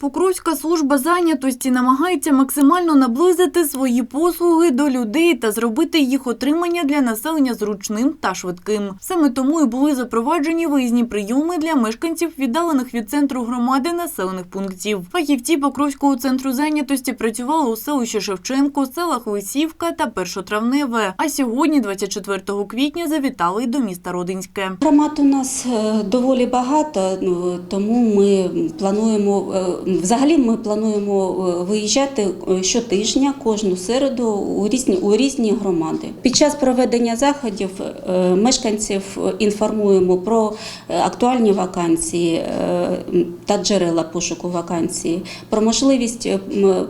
Покровська служба зайнятості намагається максимально наблизити свої послуги до людей та зробити їх отримання для населення зручним та швидким. Саме тому і були запроваджені виїзні прийоми для мешканців віддалених від центру громади населених пунктів. Фахівці Покровського центру зайнятості працювали у селищі Шевченко, селах Лисівка та Першотравневе. А сьогодні, 24 квітня, завітали й до міста Родинське. Громад у нас е, доволі багато, ну, тому ми плануємо е, взагалі ми плануємо е, виїжджати е, щотижня, кожну середу у різні у різні громади. Під час проведення заходів е, мешканців інформуємо про актуальні вакансії та джерела пошуку вакансії, про можливість е,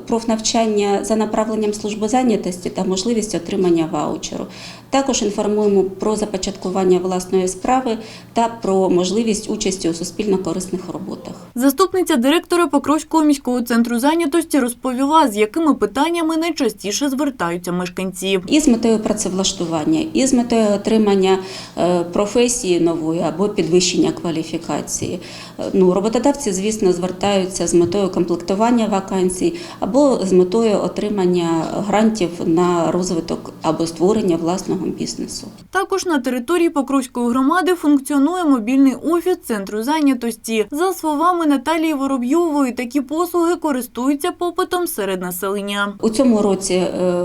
профнавчання за направленням служби зайнятості та можливість отримання ваучеру. Також інформуємо про започаткування власної справи та про можливість участі у суспільно-корисних роботах. Заступниця директора Покровського міського центру зайнятості розповіла, з якими питаннями найчастіше звертаються мешканці. І з метою працевлаштування, і з метою отримання е, професії нової або підвищення кваліфікації. Е, Ну, роботодавці, звісно, звертаються з метою комплектування вакансій або з метою отримання грантів на розвиток або створення власного бізнесу. Також на території Покровської громади функціонує мобільний офіс центру зайнятості. За словами Наталії Воробйової, такі послуги користуються попитом серед населення. У цьому році е,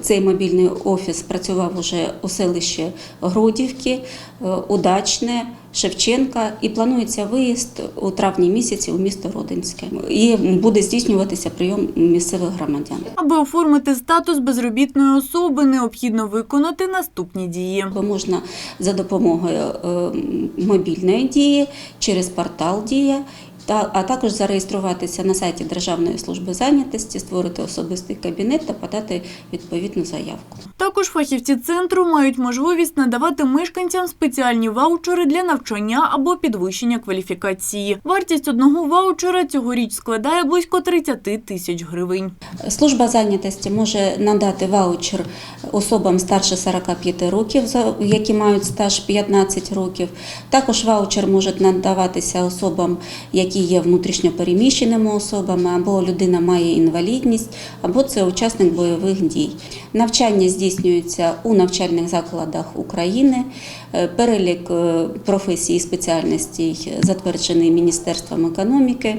цей мобільний офіс працював уже у селищі Гродівки, е, Удачне, Шевченка і планується виїзд у травні місяці у місто Родинське. І буде здійснюватися прийом місцевих громадян. Аби оформити статус безробітної особи, необхідно виконати наступні дії. Можна за допомогою е, мобільної дії через портал Дія. Та, а також зареєструватися на сайті Державної служби зайнятості, створити особистий кабінет та подати відповідну заявку. Також фахівці центру мають можливість надавати мешканцям спеціальні ваучери для навчання або підвищення кваліфікації. Вартість одного ваучера цьогоріч складає близько 30 тисяч гривень. Служба зайнятості може надати ваучер особам старше 45 років, які мають стаж 15 років. Також ваучер може надаватися особам, які є внутрішньопереміщеними особами, або людина має інвалідність, або це учасник бойових дій. Навчання здійснюється у навчальних закладах України. Е, Перелік е, професій і спеціальностей затверджений Міністерством економіки.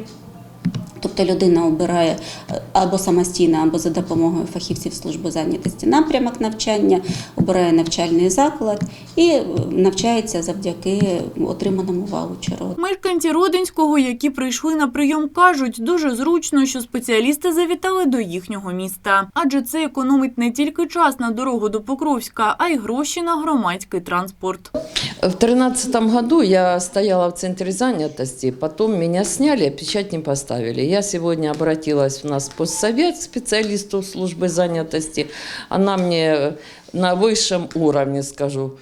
Тобто людина обирає е, або самостійно, або за допомогою фахівців служби зайнятості напрямок навчання, обирає навчальний заклад і е, навчається завдяки отриманому ваучеру. Мешканці Родинського, які прийшли на прийом, кажуть, дуже зручно, що спеціалісти завітали до їхнього міста. Адже це економить не тільки час на дорогу до Покровська, а й гроші на громадський транспорт. В тринадцатом году я стояла в центре занятости, потом меня сняли, а печать не поставили. Я сегодня обратилась в нас в постсовет к специалисту службы занятости. Она мне на высшем уровне, скажу,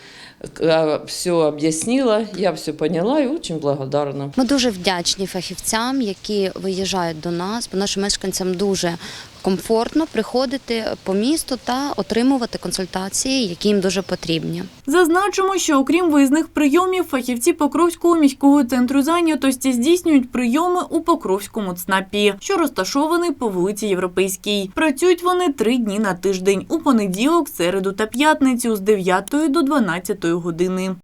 все объяснила, я все поняла и очень благодарна. Ми дуже вдячні фахівцям, які виїжджають до нас, бо нашим мешканцям дуже комфортно приходити по місту та отримувати консультації, які їм дуже потрібні. Зазначимо, що окрім виїзних прийомів, фахівці Покровського міського центру зайнятості здійснюють прийоми у Покровському ЦНАПі, що розташований по вулиці Європейській. Працюють вони три дні на тиждень у понеділок, середу та п'ятницю з 9 до 12 години.